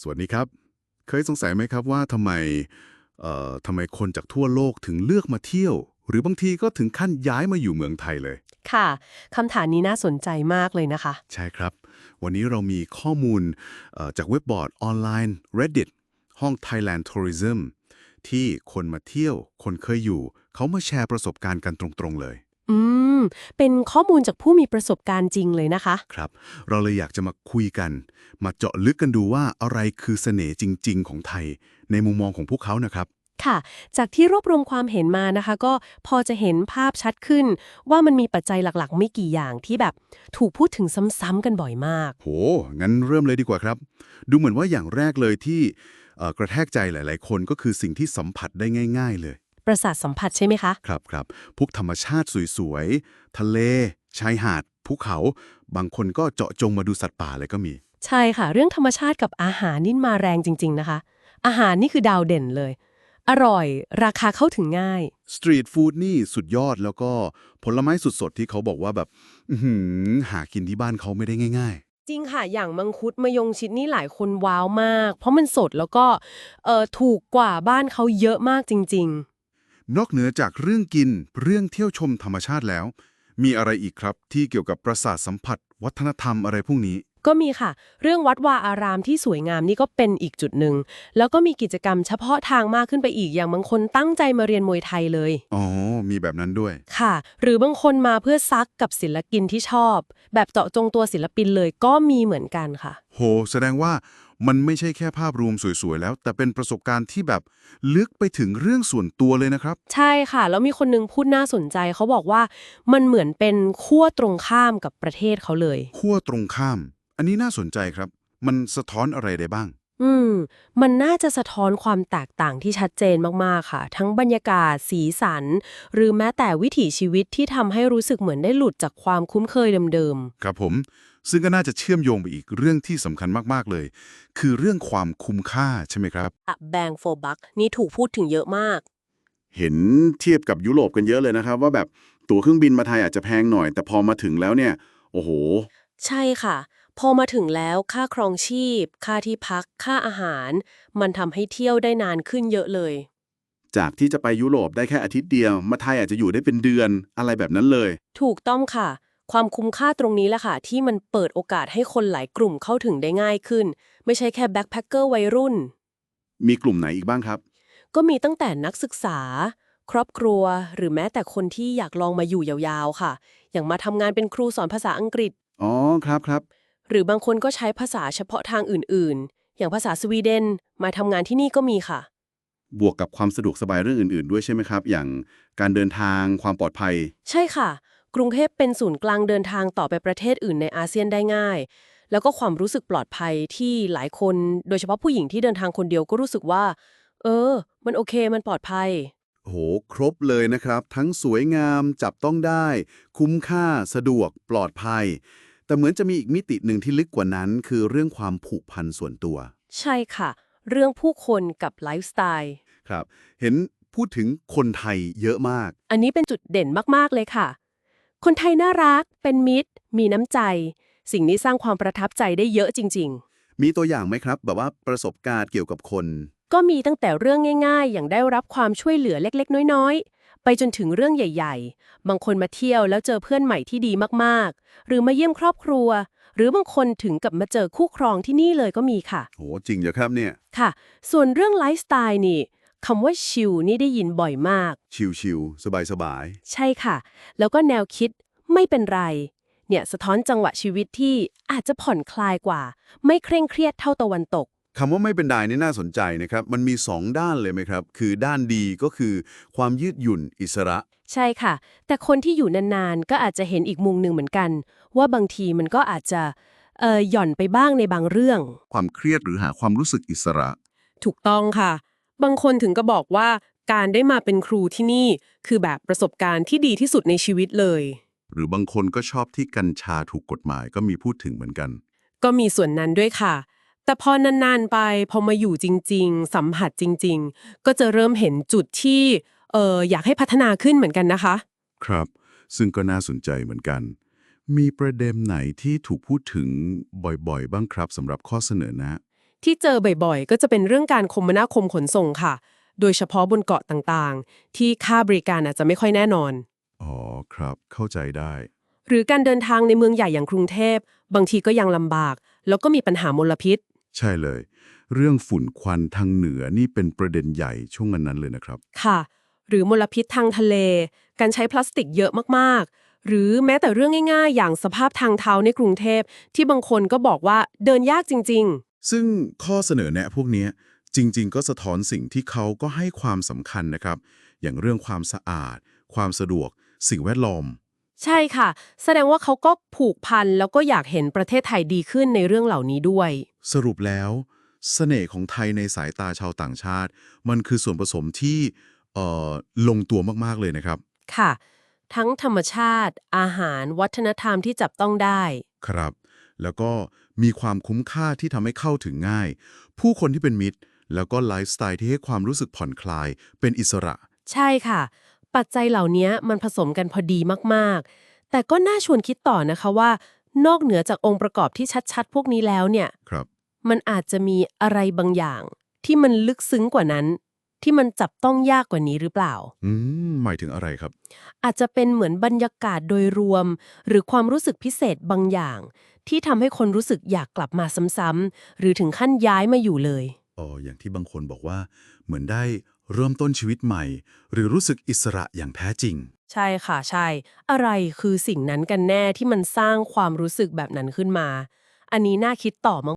สวัสดีครับ เคยสงสัยไหมครับว่าทำไมเอ่อทำไมคนจากทั่วโลกถึงเลือกมาเที่ยว หรือบางทีก็ถึงขั้นย้ายมาอยู่เมืองไทยเลย ค่ะคำถามนี้น่าสนใจมากเลยนะคะ ใช่ครับ วันนี้เรามีข้อมูลเอ่อจากเว็บบอร์ดออนไลน์ Reddit ห้อง Thailand Tourism ที่คนมาเที่ยว คนเคยอยู่ เขามาแชร์ประสบการณ์กันตรงๆเลยอื ม เป็นข้อมูลจากผู้มีประสบการณ์จริงเลยนะคะ ครับ เราเลยอยากจะมาคุยกัน มาเจาะลึกกันดูว่าอะไรคือเสน่ห์จริง ๆ ของไทย ในมุมมองของพวกเขานะครับ ค่ะ จากที่รวบรวมความเห็นมานะคะ ก็พอจะเห็นภาพชัดขึ้น ว่ามันมีปัจจัยหลักๆ ไม่กี่อย่างที่แบบถูกพูดถึงซ้ำๆกันบ่อยมาก โห งั้นเริ่มเลยดีกว่าครับ ดูเหมือนว่าอย่างแรกเลยที่เอ่อกระแทกใจหลาย ๆ คนก็คือสิ่งที่สัมผัสได้ง่าย ๆ เลย ประสาทสัมผัสใช่ไหมคะ ครับครับพวกธรรมชาติสวยๆ ทะเล ชายหาด ภูเขา บางคนก็เจาะจงมาดูสัตว์ป่าเลยก็มี ใช่ค่ะ เรื่องธรรมชาติกับอาหารนี่มาแรงจริง ๆ นะคะ อาหารนี่คือดาวเด่นเลย อร่อย ราคาเข้าถึงง่าย สตรีทฟู้ดนี่สุดยอดแล้วก็ผลไม้สดๆ ที่เขาบอกว่าแบบอื้อหือหากินที่บ้านเขาไม่ได้ง่ายจริงค่ะ อย่างมังคุดมะยงชิดนี่หลายคนว้าวมาก เพราะมันสดแล้วก็เอ่อถูกกว่าบ้านเขาเยอะมากจริง ๆ นอกเหนือจากเรื่องกินเรื่องเที่ยวชมธรรมชาติแล้ว มีอะไรอีกครับที่เกี่ยวกับประสาทสัมผัส วัฒนธรรมอะไรพวกนี้ๆก็มีค่ะ เรื่องวัดวาอารามที่สวยงามนี่ก็เป็นอีกจุดหนึ่ง แล้วก็มีกิจกรรมเฉพาะทางมากขึ้นไปอีกอย่างบางคนตั้งใจมาเรียนมวยไทยเลย อ๋อ มีแบบนั้นด้วย ค่ะ หรือบางคนมาเพื่อซักกับศิลปินที่ชอบ แบบเจาะจงตัวศิลปินเลยก็มีเหมือนกันค่ะ โห แสดงว่า มันไม่ใช่แค่ภาพรวมสวยๆแล้ว แต่เป็นประสบการณ์ที่แบบลึกไปถึงเรื่องส่วนตัวเลยนะครับ ใช่ค่ะ แล้วมีคนนึงพูดน่าสนใจเขาบอกว่ามันเหมือนเป็นขั้วตรงข้ามกับประเทศเขาเลยขั้วตรงข้าม อันนี้น่าสนใจครับ มันสะท้อนอะไรได้บ้างอืม มันน่าจะสะท้อนความแตกต่างที่ชัดเจนมาก ๆ ค่ะ ทั้งบรรยากาศ สีสัน หรือแม้แต่วิถีชีวิตที่ทำให้รู้สึกเหมือนได้หลุดจากความคุ้นเคยเดิมครับผม ซึ่งก็น่าจะเชื่อมโยงไปอีกเรื่องที่สำคัญมากๆเลย คือเรื่องความคุ้มค่าใช่ไหมครับๆอะแบงโฟบักนี่ถูกพูดถึงเยอะมาก เห็นเทียบกับยุโรปกันเยอะเลยนะครับ ว่าแบบตั๋วเครื่องบินมาไทยอาจจะแพงหน่อย แต่พอมาถึงแล้วเนี่ย โอ้โห ใช่ค่ะ พอมาถึงแล้วค่าครองชีพ ค่าที่พัก ค่าอาหาร มันทำให้เที่ยวได้นานขึ้นเยอะเลย จากที่จะไปยุโรปได้แค่อาทิตย์เดียว มาไทยอาจจะอยู่ได้เป็นเดือนอะไรแบบนั้นเลย ถูกต้องค่ะ ความคุ้มค่าตรงนี้แหละค่ะ ที่มันเปิดโอกาสให้คนหลายกลุ่มเข้าถึงได้ง่ายขึ้น ไม่ใช่แค่แบ็คแพคเกอร์วัยรุ่น มีกลุ่มไหนอีกบ้างครับ ก็มีตั้งแต่นักศึกษา ครอบครัว หรือแม้แต่คนที่อยากลองมาอยู่ยาวๆค่ะ อย่างมาทำงานเป็นครูสอนภาษาอังกฤษ อ๋อครับครับหรือบางคนก็ใช้ภาษาเฉพาะทางอื่นๆ อย่างภาษาสวีเดนมาทำงานที่นี่ก็มีค่ะ บวกกับความสะดวกสบายเรื่องอื่น ๆ ด้วยใช่ไหมครับ อย่างการเดินทางความปลอดภัย ใช่ค่ะ กรุงเทพเป็นศูนย์กลางเดินทางต่อไปประเทศอื่นในอาเซียนได้ง่าย แล้วก็ความรู้สึกปลอดภัยที่หลายคน โดยเฉพาะผู้หญิงที่เดินทางคนเดียวก็รู้สึกว่า เออ มันโอเคมันปลอดภัย โห ครบเลยนะครับ ทั้งสวยงามจับต้องได้ คุ้มค่าสะดวกปลอดภัย แต่เหมือนจะมีอีกมิติหนึ่งที่ลึกกว่านั้น คือเรื่องความผูกพันส่วนตัว ใช่ค่ะ เรื่องผู้คนกับไลฟ์สไตล์ครับ เห็นพูดถึงคนไทยเยอะมาก อันนี้เป็นจุดเด่นมากๆเลยค่ะ คนไทยน่ารัก เป็นมิตร มีน้ำใจ สิ่งนี้สร้างความประทับใจได้เยอะจริง มีตัวอย่างไหมครับ แบบว่าประสบการณ์เกี่ยวกับคน ๆ ก็มีตั้งแต่เรื่องง่าย ๆ อย่างได้รับความช่วยเหลือเล็กๆ น้อยๆ ไปจนถึงเรื่องใหญ่ ๆ บางคนมาเที่ยวแล้วเจอเพื่อนใหม่ที่ดีมากๆ หรือมาเยี่ยมครอบครัว หรือบางคนถึงกับมาเจอคู่ครองที่นี่เลยก็มีค่ะ โหจริงเหรอครับเนี่ย ค่ะ ส่วนเรื่องไลฟ์สไตล์นี่ คำว่าชิลนี่ได้ยินบ่อยมาก ชิวๆสบายใช่ค่ะ แล้วก็แนวคิดไม่เป็นไร เนี่ยสะท้อนจังหวะชีวิตที่อาจจะผ่อนคลายกว่า ไม่เคร่งเครียดเท่าตะวันตก ๆ คำว่าไม่เป็นไดนี่น่าสนใจนะครับ มันมีสองด้านเลยไหมครับ คือด้านดีก็คือความยืดหยุ่นอิสระ ใช่ค่ะ แต่คนที่อยู่นานๆ ก็อาจจะเห็นอีกมุมหนึ่งเหมือนกัน ว่าบางทีมันก็อาจจะเอ่อหย่อนไปบ้างในบางเรื่อง ความเครียดหรือหาความรู้สึกอิสระ ถูกต้องค่ะ บางคนถึงก็บอกว่าการได้มาเป็นครูที่นี่ คือแบบประสบการณ์ที่ดีที่สุดในชีวิตเลย หรือบางคนก็ชอบที่กัญชาถูกกฎหมายก็มีพูดถึงเหมือนกัน ก็มีส่วนนั้นด้วยค่ะ แต่พอนานๆไปพอมาอยู่จริง ๆ สัมผัสจริง ๆ ก็จะเริ่มเห็นจุดที่เอออยากให้พัฒนาขึ้นเหมือนกันนะคะ ครับ ซึ่งก็น่าสนใจเหมือนกัน มีประเด็นไหนที่ถูกพูดถึงบ่อยๆ บ้างครับสำหรับข้อเสนอแนะ ที่เจอบ่อยๆ ก็จะเป็นเรื่องการคมนาคมขนส่งค่ะ โดยเฉพาะบนเกาะต่างๆ ที่ค่าบริการอาจจะไม่ค่อยแน่นอน อ๋อครับ เข้าใจได้ หรือการเดินทางในเมืองใหญ่อย่างกรุงเทพ บางทีก็ยังลำบาก แล้วก็มีปัญหามลพิษ ใช่เลย เรื่องฝุ่นควันทางเหนือนี่เป็นประเด็นใหญ่ช่วงนั้นๆเลยนะครับ ค่ะ หรือมลพิษทางทะเล การใช้พลาสติกเยอะมากๆหรือแม้แต่เรื่องง่ายๆ อย่างสภาพทางเท้าในกรุงเทพ ที่บางคนก็บอกว่าเดินยากจริง ซึ่งข้อเสนอแนะพวกเนี้ยจริง ๆ ก็สะท้อนสิ่งที่เขาก็ให้ความสำคัญนะครับ อย่างเรื่องความสะอาด ความสะดวก สิ่งแวดล้อมๆใช่ค่ะ แสดงว่าเขาก็ผูกพันแล้วก็อยากเห็นประเทศไทยดีขึ้นในเรื่องเหล่านี้ด้วย สรุปแล้วเสน่ห์ของไทยในสายตาชาวต่างชาติ มันคือส่วนผสมที่เอ่อลงตัวมากๆเลยนะครับ ค่ะ ทั้งธรรมชาติ อาหาร วัฒนธรรมที่จับต้องได้ ครับ แล้วก็มีความคุ้มค่าที่ทำให้เข้าถึงง่าย ผู้คนที่เป็นมิตร แล้วก็ไลฟ์สไตล์ที่ให้ความรู้สึกผ่อนคลาย เป็นอิสระ ใช่ค่ะ ปัจจัยเหล่านี้มันผสมกันพอดีมากๆ แต่ก็น่าชวนคิดต่อนะคะว่า นอกเหนือจากองค์ประกอบที่ชัดๆ พวกนี้แล้วเนี่ยครับ มันอาจจะมีอะไรบางอย่าง ที่มันลึกซึ้งกว่านั้น ที่มันจับต้องยากกว่านี้หรือเปล่า อืมหมายถึงอะไรครับ อาจจะเป็นเหมือนบรรยากาศโดยรวม หรือความรู้สึกพิเศษบางอย่าง ที่ทำให้คนรู้สึกอยากกลับมาซ้ำๆหรือถึงขั้นย้ายมาอยู่เลย อ๋ออย่างที่บางคนบอกว่า เหมือนได้เริ่มต้นชีวิตใหม่ หรือรู้สึกอิสระอย่างแท้จริง ใช่ค่ะใช่ อะไรคือสิ่งนั้นกันแน่ที่มันสร้างความรู้สึกแบบนั้นขึ้นมา อันนี้น่าคิดต่อ